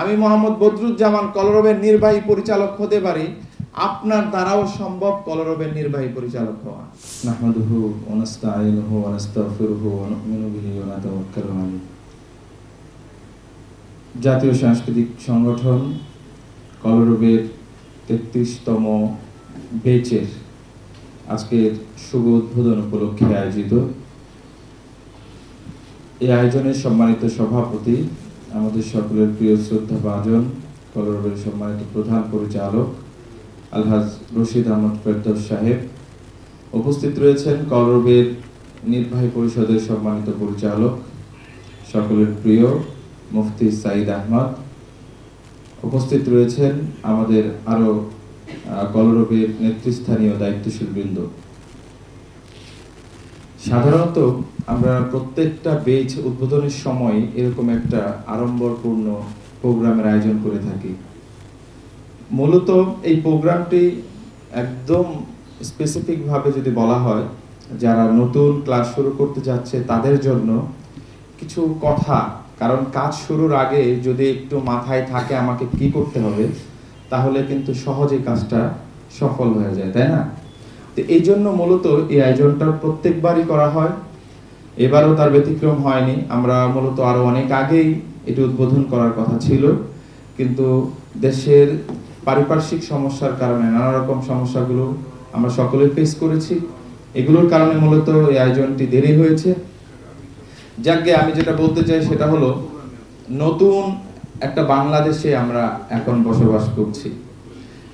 আমি মোহাম্মদ বদরুজ্জামান কলরবের নির্বাহী পরিচালক হতে পারি। আপনার দ্বারাও সম্ভব কলরবের নির্বাহী পরিচালক হওয়া। নাহমাদুহু ওয়া নাস্তাঈনুহু ওয়া নাস্তাগফিরুহু ওয়া নুমিনু বিহি ওয়া নাতাওয়াক্কালু আলাইহি। জাতীয় সাংস্কৃতিক সংগঠন কলরবের তেত্রিশতম বেচের আজকের শুভ উদ্বোধন উপলক্ষে আয়োজিত। এই আয়োজনের সম্মানিত সভাপতি আমাদের সকলের প্রিয় শ্রদ্ধা ভাজন কলরবের সম্মানিত প্রধান পরিচালক আলহাজ রশিদ আহমদ ফেরদৌস সাহেব। উপস্থিত রয়েছেন কলরবের নির্বাহী পরিষদের সম্মানিত পরিচালক সকলের প্রিয় মুফতি সাইদ আহমদ। উপস্থিত রয়েছেন আমাদের আরও আহ, কলরবের নেতৃস্থানীয় দায়িত্বশীল বৃন্দ। সাধারণত আমরা প্রত্যেকটা বেচ উদ্বোধনের সময় এরকম একটা আড়ম্বরপূর্ণ প্রোগ্রামের আয়োজন করে থাকি। মূলত এই প্রোগ্রামটি একদম স্পেসিফিকভাবে যদি বলা হয়, যারা নতুন ক্লাস শুরু করতে যাচ্ছে তাদের জন্য কিছু কথা, কারণ কাজ শুরুর আগে যদি একটু মাথায় থাকে আমাকে কি করতে হবে, তাহলে কিন্তু সহজে কাজটা সফল হয়ে যায়, তাই না? তো এই জন্য মূলত এই আয়োজনটা প্রত্যেকবারই করা হয়। এবারও তার ব্যতিক্রম হয়নি। আমরা মূলত আরও অনেক আগেই এটি উদ্বোধন করার কথা ছিল। কিন্তু দেশের পারিপার্শ্বিক সমস্যার কারণে, নানা রকম সমস্যাগুলো আমরা সকলে ফেস করেছি। এগুলোর কারণে মূলত এই আয়োজনটি দেরি হয়েছে। যাকে আমি যেটা বলতে চাই সেটা হলো, নতুন একটা বাংলাদেশে আমরা এখন বসবাস করছি।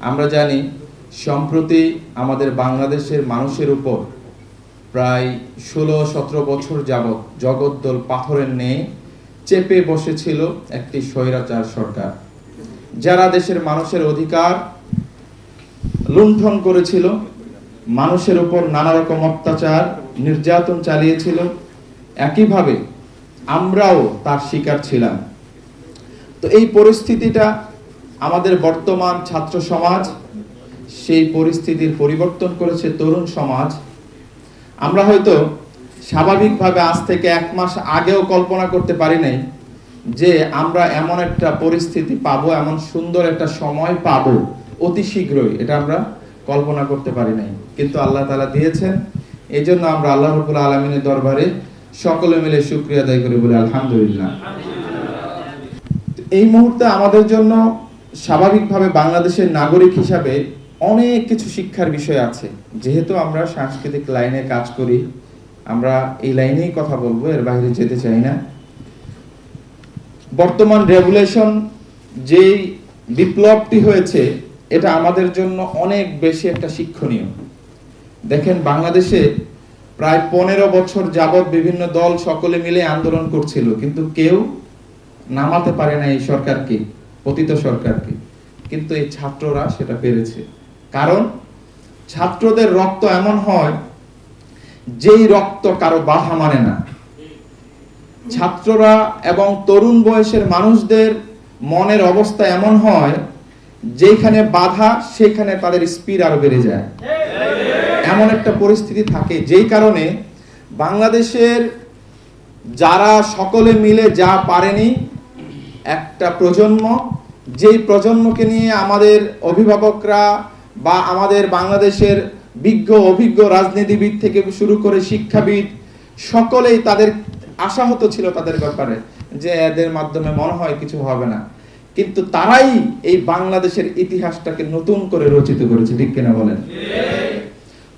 আমরা জানি, সম্প্রতি আমাদের বাংলাদেশের মানুষের উপর প্রায় ষোলো, সতেরো বছর যাবৎ জগদ্দল পাথরের নেই চেপে বসেছিল একটি স্বৈরাচার সরকার। যারা দেশের মানুষের অধিকার লুণ্ঠন করেছিল, মানুষের উপর নানা রকম অত্যাচার, নির্যাতন চালিয়েছিল, একইভাবে আমরাও তার শিকার ছিলাম। তো এই পরিস্থিতিটা আমাদের বর্তমান ছাত্র সমাজ সেই পরিস্থিতির পরিবর্তন করেছে তরুণ সমাজ। আমরা হয়তো স্বাভাবিকভাবে আজ থেকে এক মাস আগেও কল্পনা করতে পারি নাই যে আমরা এমন একটা পরিস্থিতি পাবো, এমন সুন্দর একটা সময় পাবো অতি শীঘ্রই। এটা আমরা কল্পনা করতে পারি নাই। কিন্তু আল্লাহ তালা দিয়েছেন। এই জন্য আমরা আল্লাহ রবুল আলমিনের দরবারে সকলে মিলে শুক্রিয়া আদায় করি বলে আলহামদুলিল্লাহ। এই মুহূর্তে আমাদের জন্য স্বাভাবিকভাবে বাংলাদেশের নাগরিক হিসাবে অনেক কিছু শিক্ষার বিষয় আছে। যেহেতু আমরা সাংস্কৃতিক লাইনে কাজ করি, আমরা এই লাইনেই কথা বলব, এর বাইরে যেতে চাই না। বর্তমান রেগুলেশন যেই বিপ্লবটি হয়েছে, এটা আমাদের জন্য অনেক বেশি একটা শিক্ষণীয়। দেখেন, বাংলাদেশে প্রায় পনেরো বছর যাবৎ বিভিন্ন দল সকলে মিলে আন্দোলন করছিল, কিন্তু কেউ নামাতে পারে না এই সরকারকে, পতিত সরকারকে। কিন্তু এই ছাত্ররা সেটা পেরেছে। কারণ ছাত্রদের রক্ত এমন হয়, যেই রক্ত কারও বাধা মানে না। ছাত্ররা এবং তরুণ বয়সের মানুষদের মনের অবস্থা এমন হয় যেখানে বাধা, সেখানে তাদের স্পিড আরও বেড়ে যায়। এমন একটা পরিস্থিতি থাকে, যেই কারণে বাংলাদেশের যারা সকলে মিলে যা পারেনি, একটা প্রজন্ম, যেই প্রজন্মকে নিয়ে আমাদের অভিভাবকরা বা আমাদের বাংলাদেশের বিজ্ঞ, অভিজ্ঞ রাজনীতিবিদ থেকে শুরু করে শিক্ষাবিদ, সকলেই তাদের আশাহত ছিল তাদের ব্যাপারে, যে এদের মাধ্যমে মনে হয় কিছু হবে না। কিন্তু তারাই এই বাংলাদেশের ইতিহাসটাকে নতুন করে রচিত করেছে, ঠিক কিনা বলেন?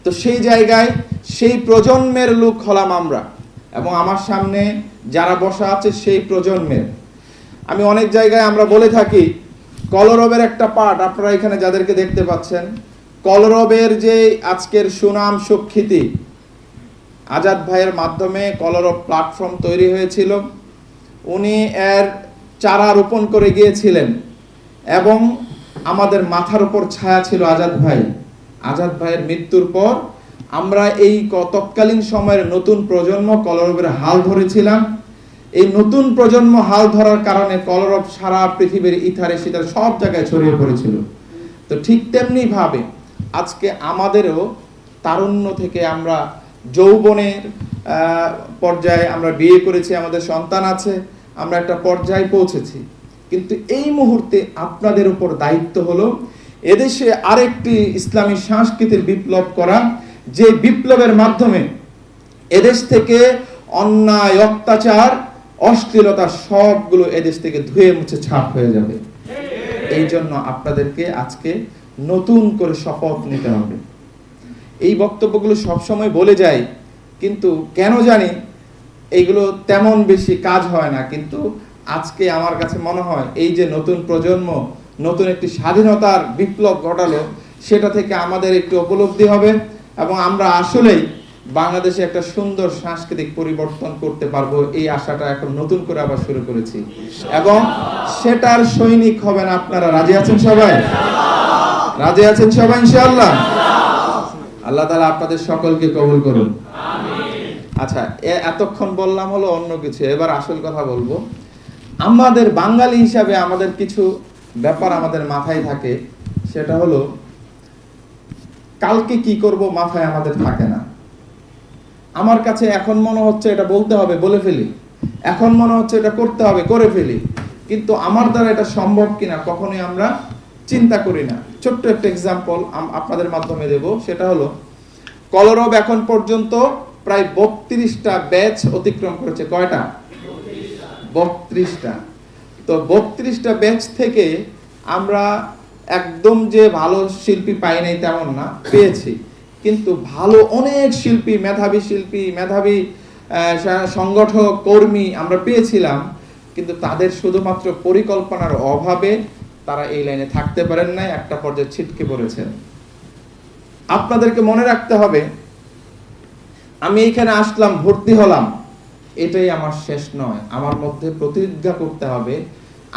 তো সেই জায়গায় সেই প্রজন্মের লোক হলাম আমরা। এবং আমার সামনে যারা বসা আছে সেই প্রজন্মের। আমি অনেক জায়গায় আমরা বলে থাকি কলরবের একটা পার্ট আপনারা এখানে যাদেরকে দেখতে পাচ্ছেন, কলরবের যে আজকের সুনাম সুখ্যাতি, আজাদ ভাইয়ের মাধ্যমে কলরব প্ল্যাটফর্ম তৈরি হয়েছিল। উনি এর চারা রোপণ করে গিয়েছিলেন এবং আমাদের মাথার উপর ছায়া ছিল আজাদ ভাই। আজাদ ভাইয়ের মৃত্যুর পর আমরা এই তৎকালীন সময়ের নতুন প্রজন্ম কলরবের হাল ধরেছিলাম। এই নতুন প্রজন্ম হাল ধরার কারণে কলরব সারা পৃথিবীর ইথারে সিথারে সব জায়গায় ছড়িয়ে পড়েছিল। তো ঠিক তেমনি ভাবে আজকে আমাদেরও তারুণ্য থেকে আমরা যৌবনের পর্যায়ে আমরা বিয়ে করেছি, আমাদের সন্তান আছে, আমরা একটা পর্যায়ে পৌঁছেছি। কিন্তু এই মুহূর্তে আপনাদের উপর দায়িত্ব হলো এদেশে আরেকটি ইসলামী সংস্কৃতির বিপ্লব করা, যে বিপ্লবের মাধ্যমে এদেশ থেকে অন্যায়, অত্যাচার অশ্লীলতা সবগুলো এদেশ থেকে ধুয়ে মুছে ছাপ হয়ে যাবে। এই জন্য আপনাদেরকে আজকে নতুন করে শপথ নিতে হবে। এই বক্তব্যগুলো সবসময় বলে যাই কিন্তু কেন জানি এইগুলো তেমন বেশি কাজ হয় না। কিন্তু আজকে আমার কাছে মনে হয় এই যে নতুন প্রজন্ম নতুন একটি স্বাধীনতার বিপ্লব ঘটালো সেটা থেকে আমাদের একটু উপলব্ধি হবে এবং আমরা আসলেই বাংলাদেশে একটা সুন্দর সাংস্কৃতিক পরিবর্তন করতে পারব, এই আশাটা এখন নতুন করে আবার শুরু করেছি। এবং সেটার সৈনিক হবেন আপনারা। রাজি আছেন সবাই? রাজি আছেন সবাই, ইনশাআল্লাহ? আল্লাহ তাআলা আপনাদের সকলকে কবুল করুন। আচ্ছা এতক্ষণ বললাম হলো অন্য কিছু, এবার আসল কথা বলব। আমাদের বাঙালি হিসাবে আমাদের কিছু ব্যাপার আমাদের মাথায় থাকে, সেটা হলো, কালকে কি করব মাথায় আমাদের থাকে না। আমার কাছে এখন মনে হচ্ছে এটা বলতে হবে, বলে ফেলি। এখন মনে হচ্ছে এটা করতে হবে, করে ফেলি। কিন্তু আমার দ্বারা এটা সম্ভব কিনা কখনোই আমরা চিন্তা করি না। ছোট্ট একটা এক্সাম্পল আপনাদের মাধ্যমে দেব। সেটা হলো, কলরব এখন পর্যন্ত প্রায় বত্রিশটা ব্যাচ অতিক্রম করেছে। কয়টা? বত্রিশটা। তো বত্রিশটা ব্যাচ থেকে আমরা একদম যে ভালো শিল্পী পাই নাই তেমন না, পেয়েছি। কিন্তু ভালো অনেক শিল্পী, মেধাবী শিল্পী, মেধাবী সংগঠক, কর্মী আমরা পেয়েছিলাম, কিন্তু তাদের শুধুমাত্র পরিকল্পনার অভাবে তারা এই লাইনে থাকতে পারেন নাই, একটা পর্যায়ে ছিটকে পড়েছেন। আপনাদেরকে মনে রাখতে হবে, আমি এখানে আসলাম, ভর্তি হলাম, এটাই আমার শেষ নয়, আমার মধ্যে প্রতিজ্ঞা করতে হবে,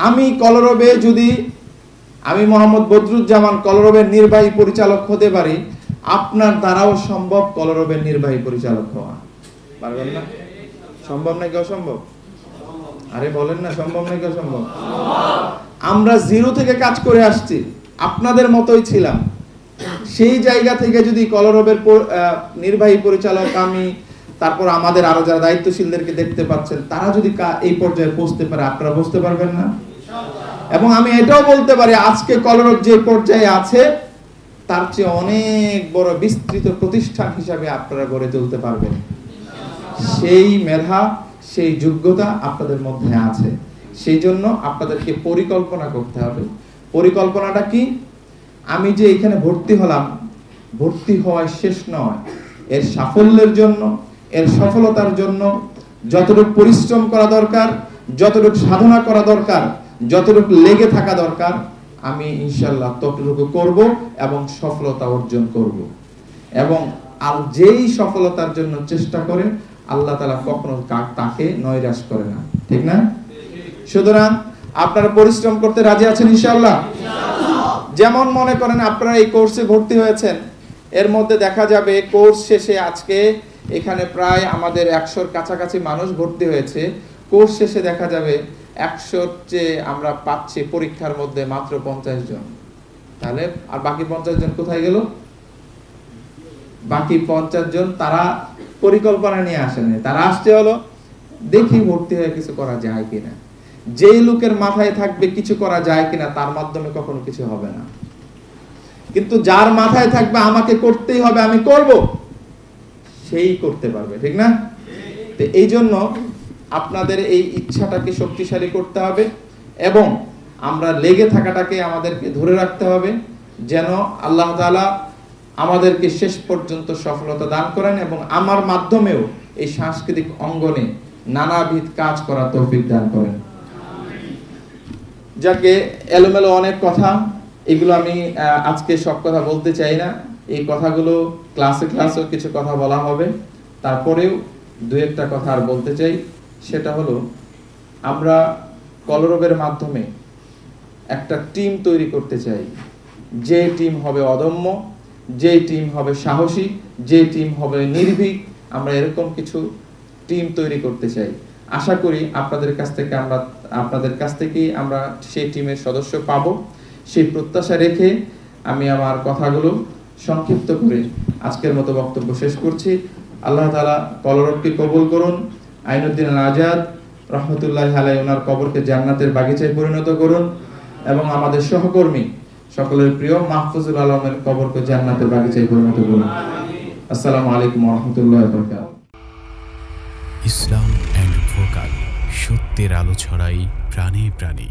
আমি কলরবে যদি, আমি মোহাম্মদ বদরুজ্জামান কলরবের নির্বাহী পরিচালক হতে পারি আপনার দ্বারাও সম্ভব কলরবের নির্বাহী পরিচালক হওয়া। পারবেন না? সম্ভব নাকি অসম্ভব? আরে বলেন না, সম্ভব নাকি অসম্ভব? আমরা জিরো থেকে কাজ করে আসছি, আপনাদের মতোই ছিলাম। সেই জায়গা থেকে যদি কলরবের নির্বাহী পরিচালক আমি, তারপর আমাদের আরও যারা দায়িত্বশীলদেরকে দেখতে পাচ্ছেন, তারা যদি এই পর্যায়ে পৌঁছতে পারে, আপনারা বুঝতে পারবেন না? এবং আমি এটাও বলতে পারি, আজকে কলরব যে পর্যায়ে আছে তার চেয়ে অনেক বড় বিস্তৃত প্রতিষ্ঠান হিসাবে আপনারা গড়ে তুলতে পারবেন। সেই মেধা, সেই যোগ্যতা আপনাদের মধ্যে আছে। সেই জন্য আপনাদেরকে পরিকল্পনা করতে হবে। পরিকল্পনাটা কি? আমি যে এখানে ভর্তি হলাম, ভর্তি হওয়ায় শেষ নয়। এর সাফল্যের জন্য, এর সফলতার জন্য যতটুকু পরিশ্রম করা দরকার, যতটুকু সাধনা করা দরকার, যতটুকু লেগে থাকা দরকার আমি ইনশাল্লাহ ততটুকু করব এবং সফলতা অর্জন করব। এবং আর যেই সফলতার জন্য চেষ্টা করে আল্লাহ তালা কখনো তাকে নৈরাশ করে না। ঠিক না? সুতরাং আপনারা পরিশ্রম করতে রাজি আছেন ইনশাল্লাহ যেমন মনে করেন আপনারা এই কোর্সে ভর্তি হয়েছেন, এর মধ্যে দেখা যাবে কোর্স শেষে আজকে এখানে প্রায় আমাদের একশোর কাছাকাছি মানুষ ভর্তি হয়েছে। কোর্স শেষে দেখা যাবে একশোর চেয়ে আমরা পাচ্ছি পরীক্ষার মধ্যে মাত্র পঞ্চাশ জন। তাহলে, আর বাকি পঞ্চাশ জন কোথায় গেল? বাকি পঞ্চাশ জন তারা পরিকল্পনা নিয়ে আসেনি। তারা আসছে হলো, দেখি ভর্তি হয়ে কিছু করা যায় কিনা। যেই লোকের মাথায় থাকবে কিছু করা যায় কিনা, তার মাধ্যমে কখনো কিছু হবে না। কিন্তু যার মাথায় থাকবে আমাকে করতেই হবে, আমি করব। সেই করতে পারবে, ঠিক না? এই জন্য আপনাদের এই ইচ্ছাটাকে শক্তিশালী করতে হবে এবং আমরা লেগে থাকাটাকে আমাদেরকে ধরে রাখতে হবে যেন আল্লাহ তাআলা আমাদেরকে শেষ পর্যন্ত সফলতা দান করেন এবং আমার মাধ্যমেও এই সাংস্কৃতিক অঙ্গনে নানাবিধ কাজ করার তৌফিক দান করেন। যাকে এলোমেলো অনেক কথা, এগুলো আমি আজকে সব কথা বলতে চাই না। এই কথাগুলো ক্লাসে ক্লাসেও কিছু কথা বলা হবে। তারপরেও দু একটা কথা আর বলতে চাই। সেটা হলো, আমরা কলরবের মাধ্যমে একটা টিম তৈরি করতে চাই। যে টিম হবে অদম্য, যে টিম হবে সাহসী, যে টিম হবে নির্ভীক, আমরা এরকম কিছু টিম তৈরি করতে চাই। আশা করি আপনাদের কাছ থেকে আমরা, আপনাদের কাছ থেকেই আমরা সেই টিমের সদস্য পাবো। সেই প্রত্যাশা রেখে আমি আমার কথাগুলো সংক্ষিপ্ত করে আজকের মতো বক্তব্য শেষ করছি। আল্লাহ তালা কলরবকে কবুল করুন। আইনুদ্দিন আজাদ রহমতুল্লাহ আলাই ওনার কবরকে জান্নাতের বাগিচায় পরিণত করুন এবং আমাদের সহকর্মী সকলের প্রিয় মাহফুজুল আলমের কবরকে জান্নাতের বাগিচায় পরিণত করুন। আসসালামু আলাইকুম রহমতুল্লাহ বরকাত ইসলাম অ্যান্ড সত্যের আলো ছড়াই প্রাণে প্রাণে।